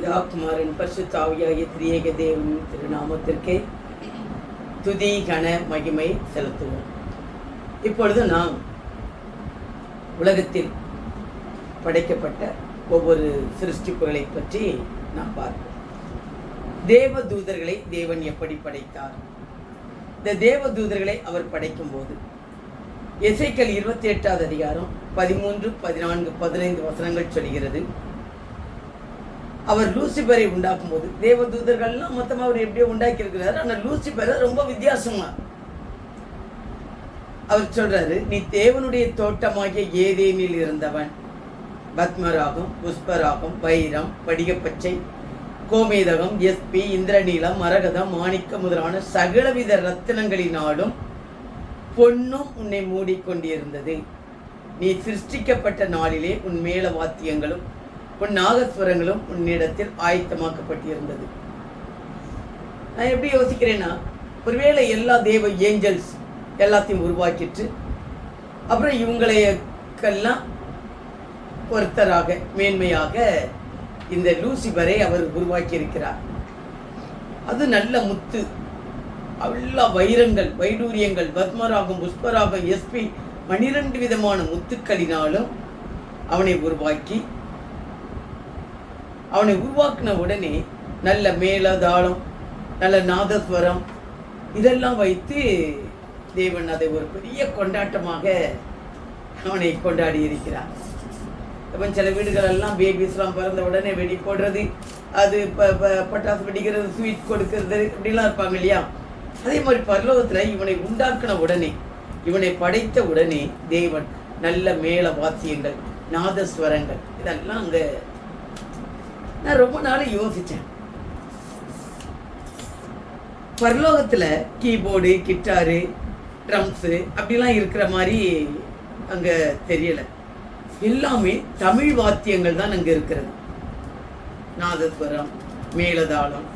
பிதா குமாரன் பரிசுத்தாவியாகிய திரியேக தேவன் திருநாமத்திற்கே துதி கன மகிமை செலுத்துவோம். இப்பொழுது நாம் உலகத்தில் படைக்கப்பட்ட ஒவ்வொரு சிருஷ்டிப்புகளை பற்றி நாம் பார்ப்போம். தேவ தூதர்களை தேவன் எப்படி படைத்தார்? இந்த தேவ தூதர்களை அவர் படைக்கும் போது எசைக்கல் இருபத்தி எட்டாவது அதிகாரம் பதிமூன்று பதினான்கு பதினைந்து வசனங்கள் சொல்கிறது அவர் லூசிபரை உண்டாக்கும் போது தேவ தூதர்கள்லாம் மொத்தமாக அவர் எப்படியோ உண்டாக்கி இருக்கிறாரு. ஆனால் லூசிபரை ரொம்ப வித்தியாசமா அவர் சொல்றாரு நீ தேவனுடைய தோட்டமாகிய ஏதேனில் இருந்தவன். பத்மராகம் புஷ்பராகம் வைரம் படிகப்பச்சை கோமேதகம் எஸ்பி இந்திரநீலம் மரகதம் மாணிக்க முதலான சகலவித ரத்தினங்களினாலும் பொன்னும் உன்னை மூடிக்கொண்டிருந்தது. நீ சிருஷ்டிக்கப்பட்ட நாளிலே உன் மேல வாத்தியங்களும் உன் நாகஸ்வரங்களும் உன்னிடத்தில் ஆயத்தமாக்கப்பட்டிருந்தது. நான் எப்படி யோசிக்கிறேன்னா ஒருவேளை எல்லா தேவ ஏஞ்சல்ஸ் எல்லாத்தையும் உருவாக்கிட்டு அப்புறம் இவங்களையெல்லாம் ஒருத்தராக மேன்மையாக இந்த லூசிபரை அவர் உருவாக்கி இருக்கிறார் அது நல்ல முத்து. எல்லா வைரங்கள் வைடூரியங்கள் பத்மராகம் புஷ்பராகம் எஸ்பி பனிரெண்டு விதமான முத்துக்களினாலும் அவனை உருவாக்கி அவனை உருவாக்கின உடனே நல்ல மேலதாளம் நல்ல நாதஸ்வரம் இதெல்லாம் வைத்து தேவன் அதை ஒரு பெரிய கொண்டாட்டமாக அவனை கொண்டாடி இருக்கிறார். இப்போ சில வீடுகளெல்லாம் பேபிஸ்லாம் பிறந்த உடனே வெடி போடுறது அது பட்டாசு வெடிக்கிறது ஸ்வீட் கொடுக்கறது இப்படிலாம் இருப்பாங்க இல்லையா? அதே மாதிரி பரலோகத்தில் இவனை உண்டாக்கின உடனே இவனை படைத்த உடனே தேவன் நல்ல மேல வாத்தியங்கள் நாதஸ்வரங்கள் இதெல்லாம் அங்கே நான் ரொம்ப நாள் யோசித்தேன் பரலோகத்தில் கீபோர்டு கிட்டாரு ட்ரம்ஸு அப்படிலாம் இருக்கிற மாதிரி அங்கே தெரியலை. எல்லாமே தமிழ் வாத்தியங்கள் தான் அங்கே இருக்கிறது. நாதஸ்வரம் மேலதாளம்.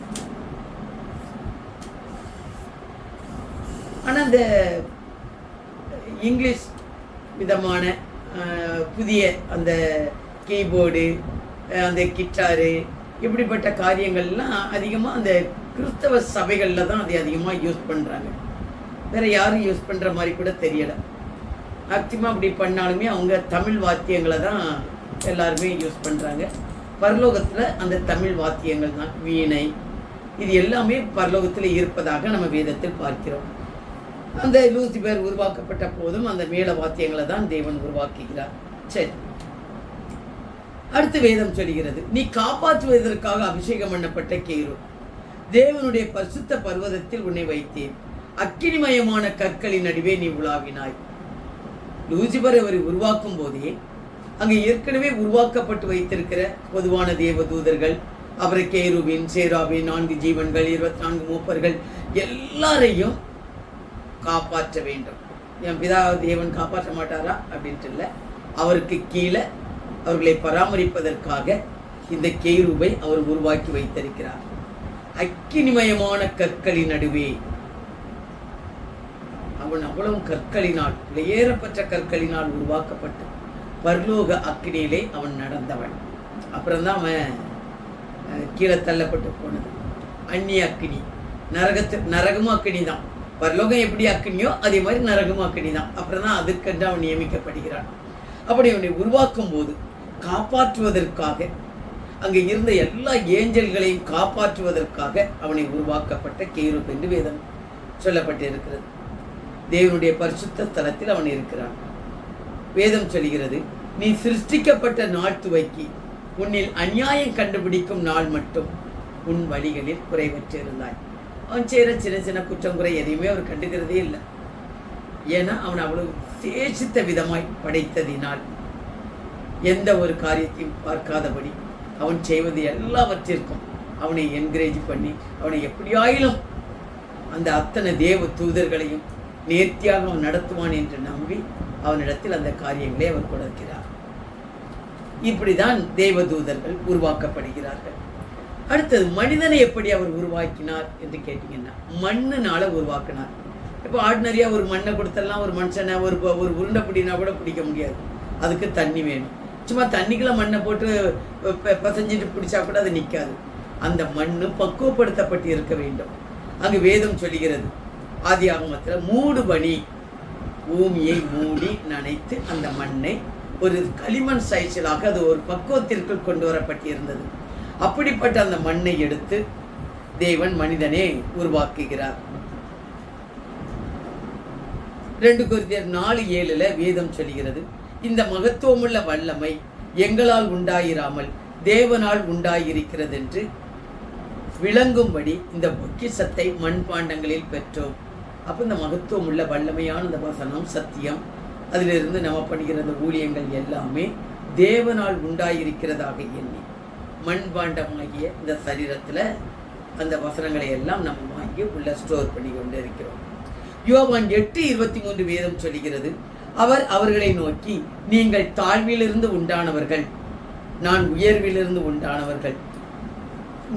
ஆனால் இந்த இங்கிலீஷ் விதமான புதிய அந்த கீபோர்டு அந்த கிட்டாரு இப்படிப்பட்ட காரியங்கள்லாம் அதிகமாக அந்த கிறிஸ்தவ சபைகளில் தான் அதை அதிகமாக யூஸ் பண்ணுறாங்க வேற யாரும் யூஸ் பண்ணுற மாதிரி கூட தெரியலை. மேக்சிமம் அப்படி பண்ணாலுமே அவங்க தமிழ் வாத்தியங்களை தான் எல்லாருமே யூஸ் பண்ணுறாங்க பரலோகத்தில் அந்த தமிழ் வாத்தியங்கள் தான் வீணை. இது எல்லாமே பரலோகத்தில் இருப்பதாக நம்ம வேதத்தில் பார்க்கிறோம். அந்த லூசிபர் உருவாக்கப்பட்ட போதும் அந்த மேல வாத்தியங்களை தான் தேவன் உருவாக்குகிறார். சரி. அடுத்து வேதம் சொல்கிறது நீ காப்பாற்றுவதற்காக அபிஷேகம் பண்ணப்பட்ட கேரு. தேவனுடைய பரிசுத்த பர்வதத்தில் உன்னை வைத்தேன். அக்கினிமயமான கற்களின் நடுவே நீ உலாவினாய். லூசிபர் அவரை உருவாக்கும் போதே அங்கே ஏற்கனவே உருவாக்கப்பட்டு வைத்திருக்கிற பொதுவான தேவ தூதர்கள் அவரை கேருவின் சேராவின் நான்கு ஜீவன்கள் இருபத்தி நான்கு மூப்பர்கள் எல்லாரையும் காப்பாற்ற வேண்டும். என் பிதா தேவன் காப்பாற்ற மாட்டாரா? அப்படின்ட்டு இல்லை. அவருக்கு கீழே அவர்களை பராமரிப்பதற்காக இந்த கேருவை அவர் உருவாக்கி வைத்திருக்கிறார். அக்கினிமயமான கற்களின் நடுவே அவன் அவ்வளவு கற்களினால் வெளியேறப்பட்ட கற்களினால் உருவாக்கப்பட்டு பர்லோக அக்கினியிலே அவன் நடந்தவன். அப்புறம்தான் அவன் கீழே தள்ளப்பட்டு போனது. அந்நிய அக்கினி. நரகத்து நரகமும் அக்கினி தான் பரலோகம் எப்படி அக்கினியோ அதே மாதிரி நரகமும் அக்கினி தான் அப்புறம் தான் அதுக்கென்று அவன் நியமிக்கப்படுகிறான். அப்படி அவனை உருவாக்கும் போது காப்பாற்றுவதற்காக. அங்கே இருந்த எல்லா ஏஞ்சல்களையும் காப்பாற்றுவதற்காக அவனை உருவாக்கப்பட்ட கேருப் என்று வேதம் சொல்லப்பட்டிருக்கிறது. தேவனுடைய பரிசுத்த ஸ்தலத்தில் அவன் இருக்கிறான். வேதம் சொல்கிறது நீ சிருஷ்டிக்கப்பட்ட நாள் துவக்கி உன்னில் அநியாயம் கண்டுபிடிக்கும் நாள் மட்டும் உன் வழிகளில் குறைவற்று இருந்தாய் அவன் செய்கிற சின்ன சின்ன குற்றம் குறை எதையுமே அவர் கண்டுக்கிறதே இல்லை. ஏன்னா அவன் அவ்வளவு சேஷித்த விதமாய் படைத்ததினால் எந்த ஒரு காரியத்தையும் பார்க்காதபடி அவன் செய்வது எல்லாவற்றிற்கும் அவனை என்கரேஜ் பண்ணி அவனை எப்படியாயிலும் அந்த அத்தனை தேவ தூதர்களையும் நேர்த்தியாக அவன் நடத்துவான் என்று நம்பி அவனிடத்தில் அந்த காரியங்களை அவர் கொடுக்கிறார். இப்படிதான் தேவ தூதர்கள் உருவாக்கப்படுகிறார்கள். அடுத்தது மனிதனை எப்படி அவர் உருவாக்கினார் என்று கேட்டிங்கன்னா மண்ணுனால உருவாக்கினார். இப்போ ஆர்டினரியாக ஒரு மண்ணை கொடுத்தெல்லாம் ஒரு மனுஷனை ஒரு ஒரு உருண்டை பிடினா கூட பிடிக்க முடியாது. அதுக்கு தண்ணி வேணும். சும்மா தண்ணிக்குள்ள மண்ணை போட்டு பசஞ்சிட்டு பிடிச்சா கூட அது நிற்காது அந்த மண் பக்குவப்படுத்தப்பட்டு இருக்க வேண்டும். அங்கு வேதம் சொல்லுகிறது ஆதி ஆகமத்தில் மூடு பணி. பூமியை மூடி நனைத்து அந்த மண்ணை ஒரு களிமண் சைஸிலாக அது ஒரு பக்குவத்திற்குள் கொண்டு வரப்பட்டிருந்தது அப்படிப்பட்ட அந்த மண்ணை எடுத்து தேவன் மனிதனே உருவாக்குகிறார். ரெண்டு கொரிந்தியர் நாலு ஏழுல வேதம் சொல்கிறது இந்த மகத்துவமுள்ள வல்லமை எங்களால் உண்டாயிராமல் தேவனால் உண்டாயிருக்கிறது என்று விளங்கும்படி இந்த பொக்கிசத்தை மண்பாண்டங்களில் பெற்றோம். அப்போ இந்த மகத்துவம் உள்ள வல்லமையான இந்த வசனம் சத்தியம். அதிலிருந்து நம்ம பண்ணுகிற இந்த ஊழியங்கள் எல்லாமே தேவனால் உண்டாயிருக்கிறதாக எண்ணி மண்பாண்டமாகிய இந்த சரீரத்தில் அந்த வசனங்களை எல்லாம் நம்ம வாங்கி உள்ள ஸ்டோர் பண்ணி கொண்டு இருக்கிறோம். யோவான் எட்டு இருபத்தி மூன்று வேதம் சொல்கிறது அவர் அவர்களை நோக்கி நீங்கள் தாழ்விலிருந்து உண்டானவர்கள். நான் உயர்விலிருந்து உண்டானவர்கள்.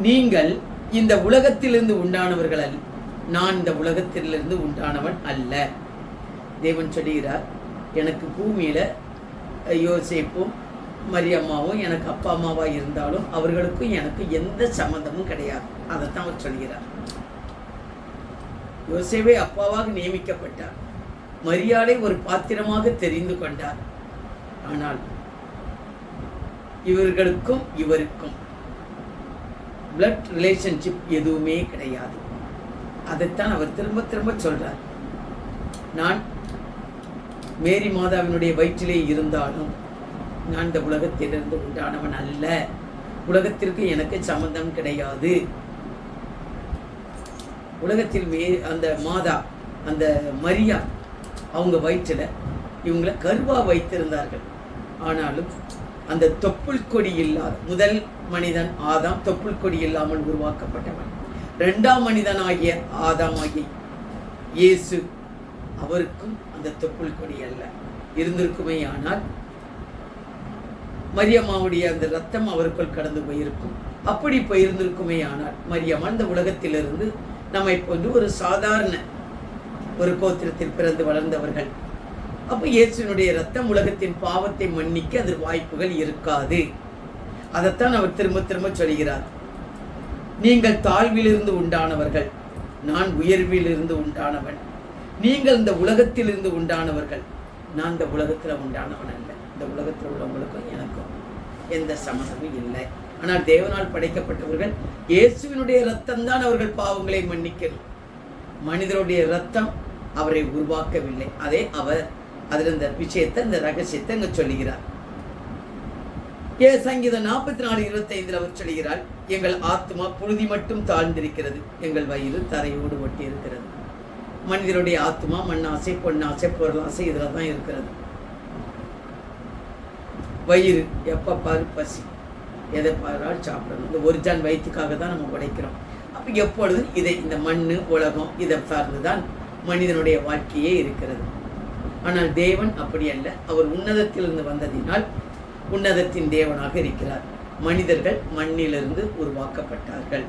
நீங்கள் இந்த உலகத்திலிருந்து உண்டானவர்கள் அல்ல. நான் இந்த உலகத்திலிருந்து உண்டானவன் அல்ல. தேவன் சொல்லுகிறார் எனக்கு பூமியில் யோசேப்பும் மரியம்மாவும் எனக்கு அப்பா அம்மாவாக இருந்தாலும் அவர்களுக்கும் எனக்கு எந்த சம்மந்தமும் கிடையாது. அதைத்தான் அவர் சொல்கிறார் யோசேவே அப்பாவாக நியமிக்கப்பட்டார். மரியாதை ஒரு பாத்திரமாக தெரிந்து கொண்டார். ஆனால் இவர்களுக்கும் இவருக்கும் பிளட் ரிலேஷன்ஷிப் எதுவுமே கிடையாது. அதைத்தான் அவர் திரும்ப திரும்ப சொல்றார். நான் மேரி மாதாவினுடைய வயிற்றிலே இருந்தாலும் நான் இந்த உலகத்திலிருந்து உண்டானவன் அல்ல. உலகத்திற்கு எனக்கு சம்பந்தம் கிடையாது. உலகத்தில் மே அந்த மாதா அந்த மரியா அவங்க வயிற்றில் இவங்களை கருவாக வைத்திருந்தார்கள். ஆனாலும் அந்த தொப்புள் கொடி இல்லாத முதல் மனிதன் ஆதாம் தொப்புள் கொடி இல்லாமல் உருவாக்கப்பட்டவன். இரண்டாம் மனிதனாகிய ஆதாம் ஆகிய இயேசு அவருக்கும் அந்த தொப்புள் கொடி அல்ல. இருந்திருக்குமே ஆனால் மரியம்மாவுடைய அந்த ரத்தம் அவருக்குள் கடந்து போயிருக்கும். அப்படி போயிருந்திருக்குமே ஆனால் மரியம்மா இந்த உலகத்திலிருந்து நம்மை போன்று ஒரு சாதாரண ஒரு கோத்திரத்தில் பிறந்து வளர்ந்தவர்கள். அப்போ இயேசுனுடைய ரத்தம் உலகத்தின் பாவத்தை மன்னிக்க அது வாய்ப்புகள் இருக்காது. அதைத்தான் அவர் திரும்ப திரும்ப சொல்கிறார். நீங்கள் தாழ்விலிருந்து உண்டானவர்கள். நான் உயர்விலிருந்து உண்டானவன். நீங்கள் இந்த உலகத்திலிருந்து உண்டானவர்கள். நான் இந்த உலகத்தில் உண்டானவன் அல்ல. இந்த உலகத்தில் உள்ளவங்களுக்கும் எனக்கும் எந்த சம்மந்தமும் இல்லை. ஆனால் தேவனால் படைக்கப்பட்டவர்கள் இயேசுவினுடைய ரத்தம் தான் அவர்கள் பாவங்களை மன்னிக்கணும். மனிதருடைய ரத்தம் அவரை உருவாக்கவில்லை. அதே அவர் அதில் இந்த விஷயத்தை இந்த ரகசியத்தை இங்கே சொல்லுகிறார். ஏ சங்கீதம் நாற்பத்தி நாலு இருபத்தைந்தில் அவர் சொல்கிறார் எங்கள் ஆத்மா புழுதி மட்டும் தாழ்ந்திருக்கிறது. எங்கள் வயிறு தரையோடு ஒட்டி இருக்கிறது. மனிதனுடைய ஆத்மா மண்ணாசை பொன்னாசை பொருளாசை இதில் தான் இருக்கிறது. வயிறு எப்போ பாரு பசி. எதை பாரால் சாப்பிடணும். இந்த ஒரு ஜான் வயிற்றுக்காக தான் நம்ம உடைக்கிறோம். அப்போ எப்பொழுதும் இதை இந்த மண் உலகம் இதை சார்ந்து தான் மனிதனுடைய வாழ்க்கையே இருக்கிறது. ஆனால் தேவன் அப்படி அல்ல. அவர் உன்னதத்திலிருந்து வந்ததினால் உன்னதத்தின் தேவனாக இருக்கிறார். மனிதர்கள் மண்ணிலிருந்து உருவாக்கப்பட்டார்கள்.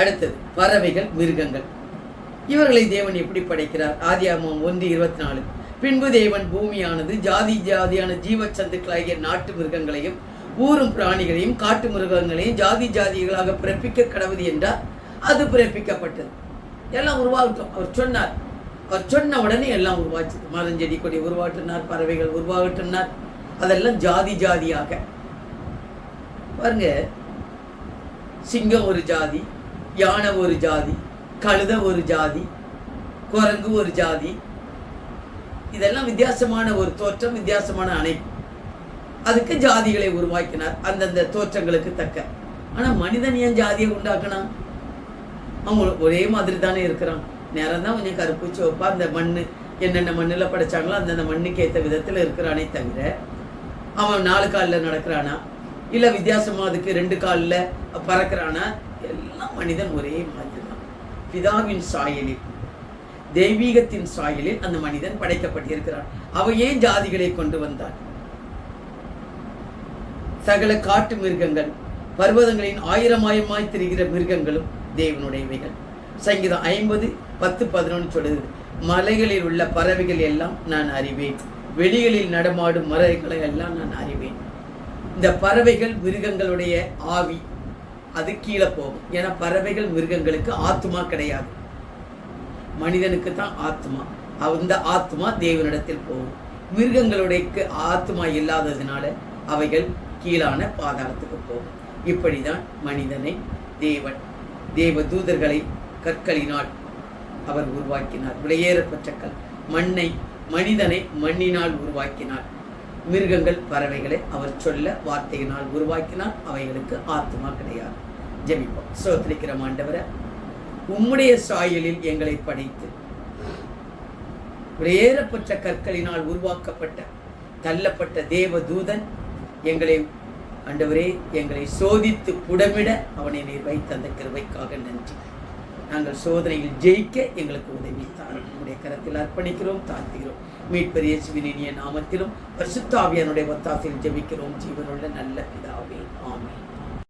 அடுத்தது பறவைகள் மிருகங்கள். இவர்களை தேவன் எப்படி படைக்கிறார்? ஆதியாகமம் ஒன்று இருபத்தி நாலு பின்பு தேவன் பூமியானது ஜாதி ஜாதியான ஜீவச்சந்துக்களாகிய நாட்டு மிருகங்களையும் ஊரும் பிராணிகளையும் காட்டு மிருகங்களையும் ஜாதி ஜாதிகளாக பிறப்பிக்க கடவுது என்றார் அது பிறப்பிக்கப்பட்டது. எல்லாம் உருவாகட்டும். அவர் சொன்னார். அவர் சொன்ன உடனே எல்லாம் உருவாச்சு. மரஞ்செடி கொடி உருவாட்டினார் பறவைகள் உருவாகட்டும்னார் அதெல்லாம் ஜாதி ஜாதியாக. பாருங்க. சிங்கம் ஒரு ஜாதி யானை ஒரு ஜாதி கழுத ஒரு ஜாதி குரங்கு ஒரு ஜாதி. இதெல்லாம் வித்தியாசமான ஒரு தோற்றம் வித்தியாசமான அணை. அதுக்கு ஜாதிகளை உருவாக்கினார். அந்தந்த தோற்றங்களுக்கு தக்க. ஆனா மனிதன் ஏன் ஜாதியை உண்டாக்கினான்? அவங்களுக்கு ஒரே மாதிரி தானே இருக்கிறான் நேரம் தான் கொஞ்சம் கருப்பு சிவப்பா அந்த மண் என்னென்ன மண்ணில் படைச்சாங்களோ அந்தந்த மண்ணுக்கு ஏற்ற விதத்தில் இருக்கிறானே தவிர அவன் நாலு காலில் நடக்கிறானா? இல்லை வித்தியாசமா அதுக்கு ரெண்டு காலில் பறக்கிறானா? எல்லாம் மனிதன் ஒரே மாதிரி தான் பிதாவின் சாயலில் தெய்வீகத்தின் சாயலில் அந்த மனிதன் படைக்கப்பட்டிருக்கிறான். அவன் ஏன் ஜாதிகளை கொண்டு வந்தான்? சகல காட்டு மிருகங்கள் பர்வதங்களின் ஆயிரமாயமாய் திரிகிற மிருகங்களும் தேவனுடையவைகள். சங்கீதம் ஐம்பது பத்து பதினொன்று சொல்லுது மலைகளில் உள்ள பறவைகள் எல்லாம் நான் அறிவேன். வெளிகளில் நடமாடும் மரங்களை எல்லாம் நான் அறிவேன். இந்த பறவைகள் மிருகங்களுடைய ஆவி அது கீழே போகும். ஏன்னா பறவைகள் மிருகங்களுக்கு ஆத்மா கிடையாது. மனிதனுக்கு தான் ஆத்மா அந்த ஆத்மா தேவனிடத்தில் போகும். மிருகங்களுடைய ஆத்மா இல்லாததுனால அவைகள் கீழான பாதாளத்துக்கு போகும். இப்படிதான் மனிதனை தேவன் தேவ தூதர்களை கற்களினால் அவர் உருவாக்கினார். விலையேறப்பட்ட கல் மண்ணை மனிதனை மண்ணினால் உருவாக்கினார். மிருகங்கள் பறவைகளை அவர் சொல்ல வார்த்தையினால் உருவாக்கினார். அவைகளுக்கு ஆத்மா கிடையாது. ஜெபிப்போம். சோத்திரிக்கிற ஆண்டவரை. உம்முடைய சாயலில் எங்களை படைத்து விலையேறப்பட்ட கற்களினால் உருவாக்கப்பட்ட தள்ளப்பட்ட தேவ தூதன் எங்களை ஆண்டவரே எங்களை சோதித்து புடமிட அவனை நீர் வைத்த அந்த கிருபைக்காக நன்றி. நாங்கள் சோதனையில் ஜெயிக்க எங்களுக்கு உதவி தான் உங்களுடைய கரத்தில் அர்ப்பணிக்கிறோம் தாழ்த்துகிறோம். மீட்பர் இயேசுவின் இனிய நாமத்திலும் பரிசுத்தாவியனுடைய ஒத்தாசையில் ஜெபிக்கிறோம். ஜீவனுள்ள நல்ல பிதாவே.